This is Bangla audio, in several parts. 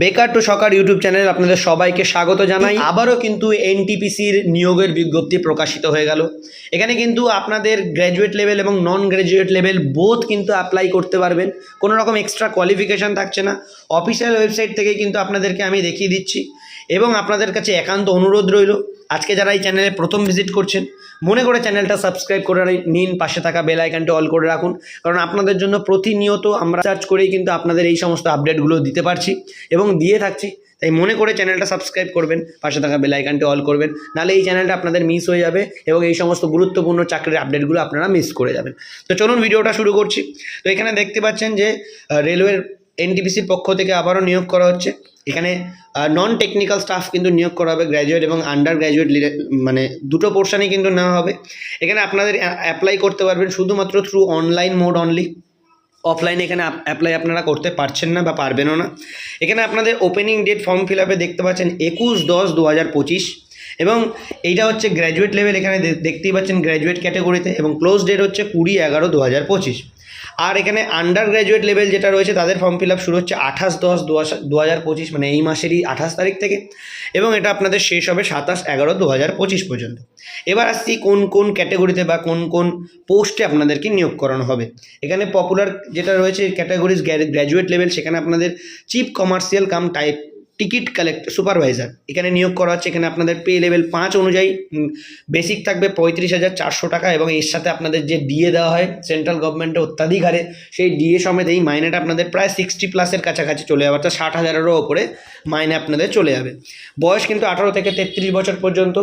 বেকার টু সকার ইউটিউব চ্যানেল আপনাদের সবাইকে স্বাগত জানাই। আবারও কিন্তু এনটিপিসির নিয়োগের বিজ্ঞপ্তি প্রকাশিত হয়ে গেল। এখানে কিন্তু আপনাদের গ্র্যাজুয়েট লেভেল এবং নন গ্র্যাজুয়েট লেভেল বোধ কিন্তু অ্যাপ্লাই করতে পারবেন। কোনো রকম এক্সট্রা কোয়ালিফিকেশান থাকছে না। অফিসিয়াল ওয়েবসাইট থেকে কিন্তু আপনাদেরকে আমি দেখিয়ে দিচ্ছি। এবং আপনাদের কাছে একান্ত অনুরোধ রইল আজকে যারা এই চ্যানেলে প্রথম ভিজিট করছেন, মনে করে চ্যানেলটা সাবস্ক্রাইব করে নিন পাশে থাকা বেল আইকনটি অল করে রাখুন, কারণ আপনাদের জন্য প্রতিনিয়ত আমরা সার্চ করেই কিন্তু আপনাদের এই সমস্ত আপডেটগুলো দিতে পারছি এবং দিয়ে থাকছি। তাই মনে করে চ্যানেলটা সাবস্ক্রাইব করবেন, পাশে থাকা বেল আইকনটি অল করবেন, নাহলে এই চ্যানেলটা আপনাদের মিস হয়ে যাবে এবং এই সমস্ত গুরুত্বপূর্ণ চাকরির আপডেটগুলো আপনারা মিস করে যাবেন। তো চলুন ভিডিওটা শুরু করছি। তো এখানে দেখতে পাচ্ছেন যে রেলওয়ের এনটিপিসির পক্ষ থেকে আবারও নিয়োগ করা হচ্ছে। এখানে নন টেকনিক্যাল স্টাফ কিন্তু নিয়োগ করা হবে গ্র্যাজুয়েট এবং আন্ডার গ্র্যাজুয়েট মানে দুটো পোর্শনই কিন্তু নেওয়া হবে। এখানে আপনাদের অ্যাপ্লাই করতে পারবেন শুধুমাত্র থ্রু অনলাইন মোড অনলি অফলাইনে এখানে অ্যাপ্লাই আপনারা করতে পারছেন না বা পারবেনও না। এখানে আপনাদের ওপেনিং ডেট ফর্ম ফিল আপে দেখতে পাচ্ছেন একুশ দশ দু হাজার পঁচিশ। এবং এইটা হচ্ছে গ্র্যাজুয়েট লেভেল এখানে দেখতেই পাচ্ছেন গ্র্যাজুয়েট ক্যাটাগরিতে এবং ক্লোজ ডেট হচ্ছে কুড়ি এগারো দু হাজার পঁচিশ। আর এখানে আন্ডার গ্র্যাজুয়েট লেভেল যেটা রয়েছে, তাদের ফর্ম ফিল আপ শুরু হচ্ছে আঠাশ দশ দু হাজার পঁচিশ মানে এই মাসেরই আঠাশ তারিখ থেকে। এবং এটা আপনাদের শেষ হবে সাতাশ এগারো দু হাজার পঁচিশ পর্যন্ত। এবার আসছি কোন কোন ক্যাটাগরিতে বা কোন কোন পোস্টে আপনাদেরকে নিয়োগ করানো হবে। এখানে পপুলার যেটা রয়েছে ক্যাটাগরিজ গ্র্যাজুয়েট লেভেল সেখানে আপনাদের chief commercial cum type ticket collect, supervisor. এখানে নিয়োগ করা হচ্ছে, এখানে আপনাদের পে লেভেল পাঁচ অনুযায়ী বেসিক থাকবে পঁয়ত্রিশ হাজার চারশো টাকা এবং এর সাথে আপনাদের যে ডিএ দেওয়া হয়, সেন্ট্রাল গভর্নমেন্টের অত্যাধিক হারে, সেই ডিএ সমেত এই মাইনেটা আপনাদের প্রায় সিক্সটি প্লাসের কাছাকাছি চলে যাবে, অর্থাৎ ষাট হাজারেরও ওপরে মাইনে আপনাদের চলে যাবে। বয়স কিন্তু আঠারো থেকে তেত্রিশ বছর পর্যন্ত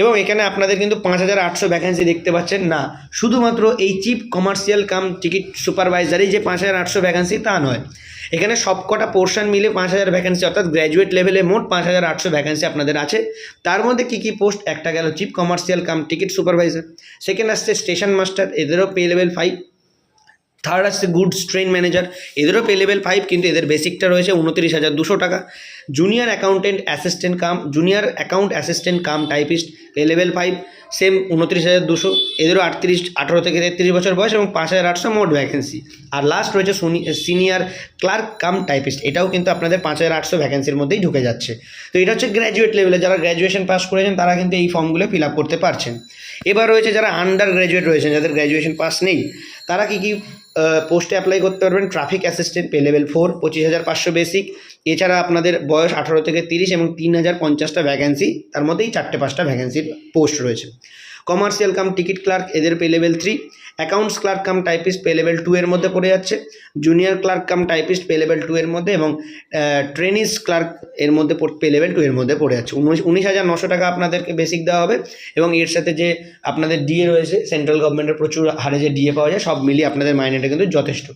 এবং এখানে আপনাদের কিন্তু পাঁচ হাজার আটশো ভ্যাকেন্সি দেখতে পাচ্ছেন। না, শুধুমাত্র এই চিপ কমার্শিয়াল কাম টিকিট সুপারভাইজারই যে পাঁচ হাজার আটশো ভ্যাকেন্সি তা নয়। এখানে সবকটা পোর্শন মিলে পাঁচ হাজার ভ্যাকেন্সি অর্থাৎ গ্র্যাজুয়েট লেভেলে মোট পাঁচ হাজার আটশো ভ্যাকেন্সি আপনাদের আছে। তার মধ্যে কী কী পোস্ট একটা গেল chief commercial cum ticket supervisor second আসছে স্টেশন মাস্টার এদেরও পে লেভেল ফাইভ থার্ড আসছে গুডস ট্রেন ম্যানেজার এদেরও পে লেভেল ফাইভ কিন্তু এদের বেসিকটা রয়েছে উনত্রিশ হাজার দুশো টাকা। Junior accountant assistant cum junior account assistant cum typist pay level five same উনত্রিশ হাজার দুশো, এদেরও আটত্রিশ, আঠারো থেকে তেত্রিশ বছর বয়স এবং পাঁচ হাজার আটশো মোট ভ্যাকেন্সি আর লাস্ট রয়েছে সিনিয়র ক্লার্ক কাম টাইপিস্ট এটাও কিন্তু আপনাদের পাঁচ হাজার আটশো ভ্যাকেন্সির মধ্যেই ঢুকে যাচ্ছে। তো এটা হচ্ছে গ্র্যাজুয়েট লেভেলে যারা গ্র্যাজুয়েশন পাস করেছেন, তারা কিন্তু এই ফর্মগুলো ফিল আপ করতে পারছেন। এবার রয়েছে যারা আন্ডার গ্র্যাজুয়েট রয়েছেন, যাদের গ্র্যাজুয়েশন পাস নেই, তারা কি কি পোস্টে অ্যাপ্লাই করতে পারবেন? Traffic assistant pay level four পঁচিশ হাজার পাঁচশো বেসিক এছাড়া আপনাদের বয়স আঠারো থেকে তিরিশ এবং তিন হাজার পঞ্চাশটা ভ্যাকেন্সি তার মধ্যেই চারটে পাঁচটা ভ্যাকেন্সির পোস্ট রয়েছে। কমার্শিয়াল কাম টিকিট ক্লার্ক এদের pay level three accounts clerk cum typist pay level two এর মধ্যে পড়ে যাচ্ছে, junior clerk cum typist pay level two এর মধ্যে এবং ট্রেনিস ক্লার্ক এর মধ্যে পে লেভেল টু এর মধ্যে পড়ে যাচ্ছে। উনিশ উনিশ হাজার নশো টাকা আপনাদেরকে বেসিক দেওয়া হবে এবং এর সাথে যে আপনাদের ডিএ রয়েছে সেন্ট্রাল গভর্নমেন্টের প্রচুর হারে যে ডিএ পাওয়া যায়, সব মিলিয়ে আপনাদের মাইনেটা কিন্তু যথেষ্ট।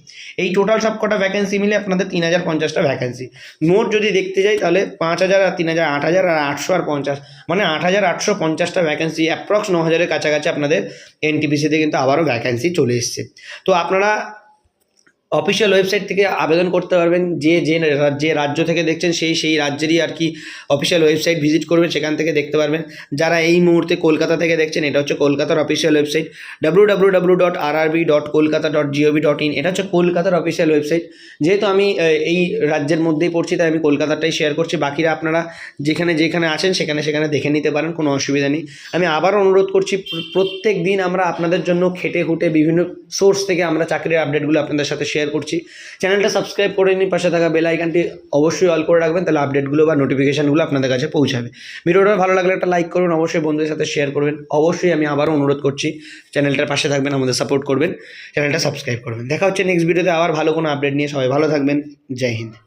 এই টোটাল সব কটা ভ্যাকেন্সি মিলে আপনাদের তিন হাজার পঞ্চাশটা ভ্যাকেন্সি মোট যদি দেখতে যাই তাহলে পাঁচ হাজার আর তিন হাজার, আট হাজার আর আটশো আর পঞ্চাশ মানে আট হাজার আটশো পঞ্চাশটা ভ্যাকেন্সি অ্যাপ্রক্স ন হাজারের কাছাকাছি আপনাদের এনটিপিসিতে কিন্তু আবারও ভ্যাকেন্সি চলে এসছে। তো আপনারা অফিসিয়াল ওয়েবসাইট থেকে আবেদন করতে পারবেন। যে যে যে রাজ্য থেকে দেখছেন সেই সেই রাজ্যেরই আর কি অফিসিয়াল ওয়েবসাইট ভিজিট করবেন, সেখান থেকে দেখতে পারবেন। যারা এই মুহূর্তে কলকাতা থেকে দেখছেন, এটা হচ্ছে কলকাতার official website W W dot dot Kolkata dot dot in এটা হচ্ছে কলকাতার অফিসিয়াল ওয়েবসাইট যেহেতু আমি এই রাজ্যের মধ্যেই পড়ছি, তাই আমি কলকাতাটাই শেয়ার করছি। বাকিরা আপনারা যেখানে যেখানে আছেন, সেখানে সেখানে দেখে নিতে পারেন, কোনো অসুবিধা নেই। আমি আবারও অনুরোধ করছি, প্রত্যেক দিন আমরা আপনাদের জন্য খেটে খুঁটে বিভিন্ন সোর্স থেকে আমরা চাকরির আপডেটগুলো আপনাদের সাথে শেয়ার করছি। চ্যানেলটা সাবস্ক্রাইব করে নিন, পাশে থাকা বেল আইকনটি অবশ্যই অল করে রাখবেন, তাহলে আপডেটগুলো বা নোটিফিকেশনগুলো আপনাদের কাছে পৌঁছাবে। ভিডিওটা ভালো লাগলে একটা লাইক করুন, অবশ্যই বন্ধুদের সাথে শেয়ার করবেন। অবশ্যই আমি আবারও অনুরোধ করছি চ্যানেলটার পাশে থাকবেন, আমাদের সাপোর্ট করবেন চ্যানেলটা সাবস্ক্রাইব করবেন। দেখা হচ্ছে নেক্সট ভিডিওতে আবার ভালো কোনো আপডেট নিয়ে। সবাই ভালো থাকবেন, জয় হিন্দ।